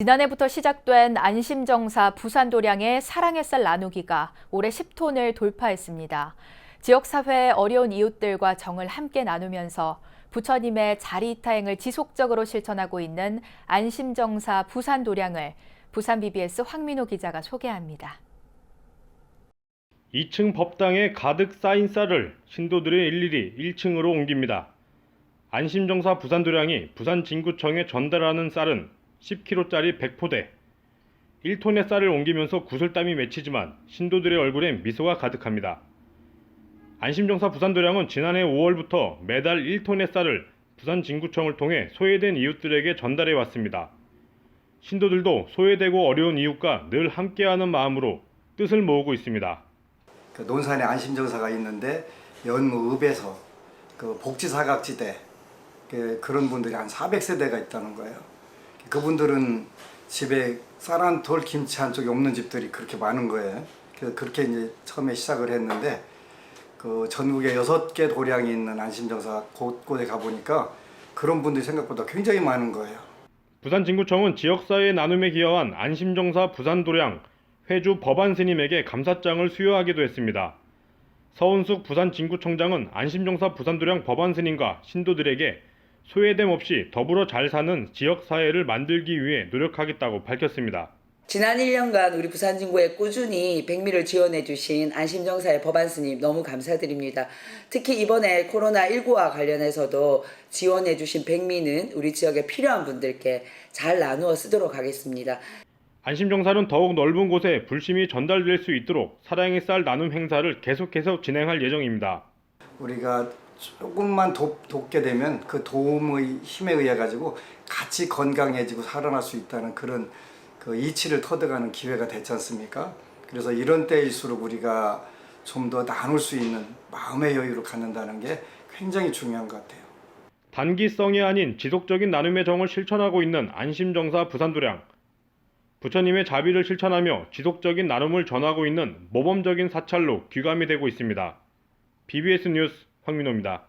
지난해부터 시작된 안심정사 부산도량의 사랑의 쌀 나누기가 올해 10톤을 돌파했습니다. 지역사회의 어려운 이웃들과 정을 함께 나누면서 부처님의 자리타행을 지속적으로 실천하고 있는 안심정사 부산도량을 부산 BBS 황민호 기자가 소개합니다. 2층 법당에 가득 쌓인 쌀을 신도들이 일일이 1층으로 옮깁니다. 안심정사 부산도량이 부산 진구청에 전달하는 쌀은 10kg짜리 100포대. 1톤의 쌀을 옮기면서 구슬땀이 맺히지만 신도들의 얼굴엔 미소가 가득합니다. 안심정사 부산도량은 지난해 5월부터 매달 1톤의 쌀을 부산 진구청을 통해 소외된 이웃들에게 전달해 왔습니다. 신도들도 소외되고 어려운 이웃과 늘 함께하는 마음으로 뜻을 모으고 있습니다. 그 논산에 안심정사가 있는데 연무읍에서 그 복지사각지대 그 그런 분들이 한 400세대가 있다는 거예요. 그분들은 집에 쌀한 톨 김치 한 쪽이 없는 집들이 그렇게 많은 거예요. 그래서 그렇게 이제 처음에 시작을 했는데 그 전국에 여섯 개 도량이 있는 안심정사 곳곳에 가보니까 그런 분들이 생각보다 굉장히 많은 거예요. 부산 진구청은 지역사회 나눔에 기여한 안심정사 부산도량 회주 법안 스님에게 감사장을 수여하기도 했습니다. 서은숙 부산 진구청장은 안심정사 부산도량 법안 스님과 신도들에게 소외됨 없이 더불어 잘 사는 지역 사회를 만들기 위해 노력하겠다고 밝혔습니다. 지난 1년간 우리 부산진구에 꾸준히 백미를 지원해 주신 안심정사의 법안스님 너무 감사드립니다. 특히 이번에 코로나19와 관련해서도 지원해 주신 백미는 우리 지역에 필요한 분들께 잘 나누어 쓰도록 하겠습니다. 안심정사는 더욱 넓은 곳에 불심이 전달될 수 있도록 사랑의 쌀 나눔 행사를 계속해서 진행할 예정입니다. 우리가 조금만 돕, 돕게 되면 그 도움의 힘에 의해 가지고 같이 건강해지고 살아날 수 있다는 그런 그 이치를 터득하는 기회가 됐지 않습니까? 그래서 이런 때일수록 우리가 좀 더 나눌 수 있는 마음의 여유를 갖는다는 게 굉장히 중요한 것 같아요. 단기성이 아닌 지속적인 나눔의 정을 실천하고 있는 안심정사 부산도량. 부처님의 자비를 실천하며 지속적인 나눔을 전하고 있는 모범적인 사찰로 귀감이 되고 있습니다. BBS 뉴스 황민호입니다.